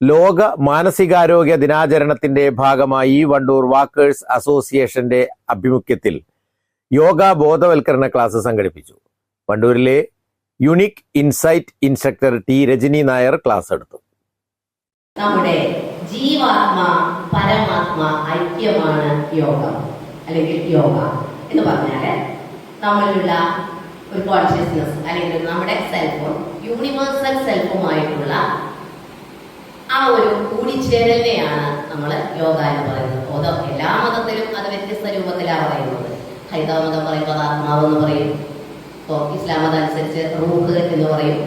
ലോക മാനസികാരോഗ്യ ദിനാചരണത്തിന്റെ ഭാഗമായി വണ്ടൂർ വാക്കേഴ്സ് അസോസിയേഷന്റെ ആഭിമുഖ്യത്തിൽ യോഗ ബോധവൽക്കരണ ക്ലാസ് സംഘടിപ്പിച്ചു. വണ്ടൂരിലെ unique insight instructor T Rajani Nair class എടുത്തു. നമ്മുടെ ജീവാത്മ പരമാത്മ ഐക്യമാണ് യോഗ അല്ലെങ്കിൽ യോഗ എന്ന് പറഞ്ഞാൽ നമ്മളിലുള്ള ഒരു കോൺഷ്യസ്നസ് അല്ലെങ്കിൽ നമ്മുടെ സെൽഫും യൂണിവേഴ്സൽ സെൽഫുമായിട്ടുള്ള ഒരു കൂടിച്ചേരലിനെയാണ് നമ്മൾ യോഗ എന്ന് പറയുന്നത്. എല്ലാ മതത്തിലും അത് വ്യത്യസ്ത രൂപത്തിലാണ് പറയുന്നത്. ഹൈന്ദവ മതം പറയുമ്പോൾ ആത്മാവ് എന്ന് പറയും. ഇപ്പോൾ ഇസ്ലാം മതം അനുസരിച്ച് റൂഹ് എന്ന് പറയും.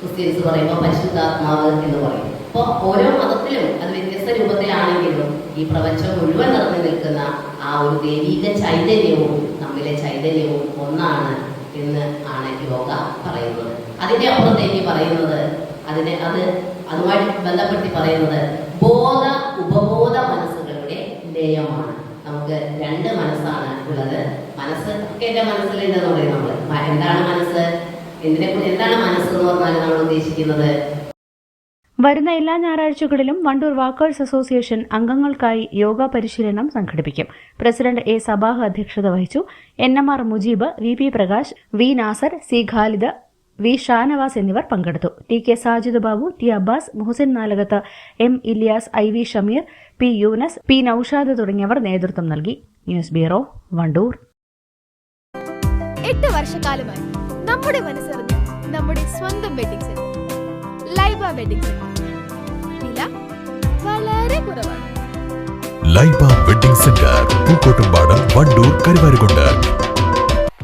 ക്രിസ്ത്യൻസ് പറയുമ്പോൾ പരിശുദ്ധാത്മാവ് എന്ന് പറയും. അപ്പോൾ ഓരോ മതത്തിലും അത് വ്യത്യസ്ത രൂപത്തിലാണെങ്കിലും ഈ പ്രപഞ്ചം മുഴുവൻ നിറഞ്ഞു നിൽക്കുന്ന ആ ഒരു ദൈവിക ചൈതന്യവും നമ്മിലെ ചൈതന്യവും ഒന്നാണ് എന്ന് ആണ് യോഗ പറയുന്നത്. അതിന്റെ അപ്പുറത്തേക്ക് പറയുന്നത് അതിനെ അത് അതുമായി ബന്ധപ്പെടുത്തി പറയുന്നത് ബോധ ഉപബോധ മനസ്സുകളുടെ ലയമാണ്. നമുക്ക് രണ്ട് മനസ്സാണ് ഉള്ളത്. മനസ്സ് ഒക്കെ എന്റെ മനസ്സിലുണ്ടെന്ന് പറയും നമ്മൾ എന്താണ് മനസ്സ്? എന്തിനെ എന്താണ് മനസ്സ് എന്ന് പറഞ്ഞാൽ നമ്മൾ ഉദ്ദേശിക്കുന്നത്? വരുന്ന എല്ലാ ഞായറാഴ്ചകളിലും വണ്ടൂർ വാക്കേഴ്സ് അസോസിയേഷൻ അംഗങ്ങൾക്കായി യോഗ പരിശീലനം സംഘടിപ്പിക്കും. പ്രസിഡന്റ് എ സബാഹ് അധ്യക്ഷത വഹിച്ചു. N M R Mujeeb V P Prakash V Nasar C Khalid V Shanavas എന്നിവർ പങ്കെടുത്തു. T K Sajid Babu T Abbas Muhsin Nalakath M Ilyas I V Shameer P Younus P Noushad തുടങ്ങിയവർ നേതൃത്വം നൽകി. News bureau Wandoor. എട്ട് വർഷക്കാലമായി നമ്മുടെ മനസ്സറിഞ്ഞ് നമ്മുടെ സ്വന്തം wedding centre Laiba wedding centre വില വളരെ കുറവാണ്. Laiba wedding centre Pookkottumpadam Wandoor Karuvarakundu.